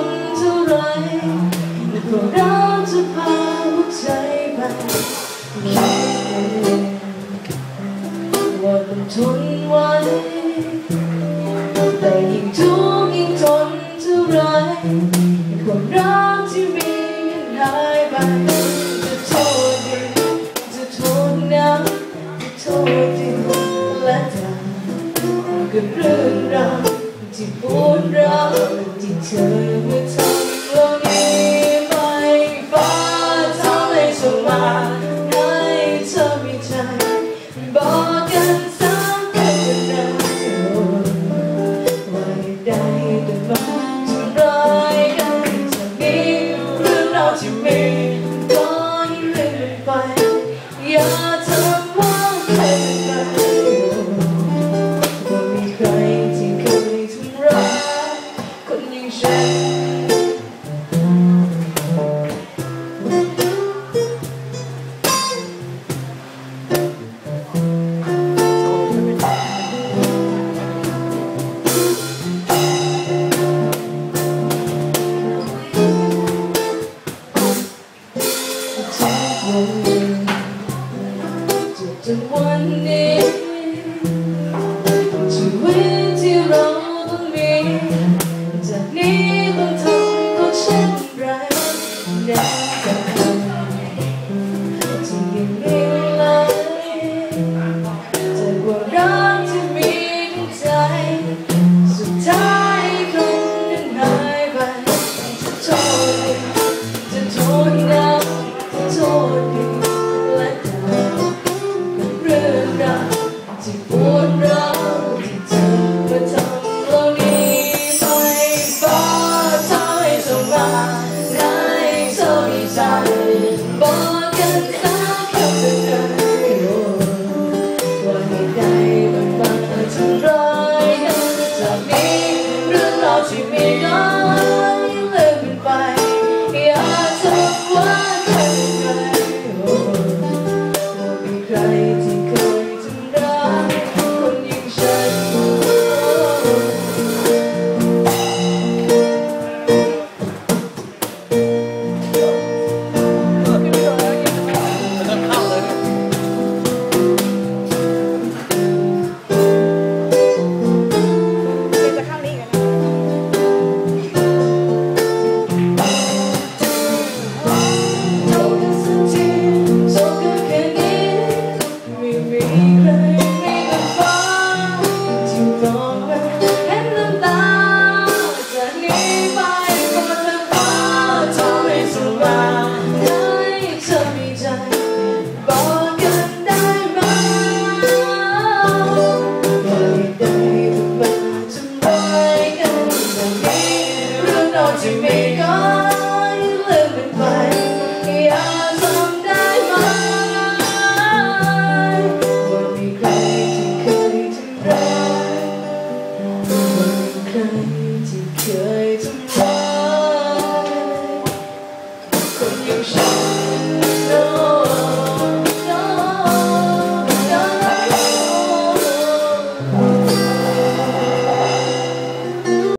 นเท่าไรและพวกเราจะพาหัวใจไปมีว่ามันทนไว้แต่ยิ่งทุกยิ่งทนเท่าไรความรักที่มีมันหายไปจะโทษดิจะโทษน้ำจะโทษดิและตากับเรื่องราว to hold on, determined to one day. Jamaica, you live in fun.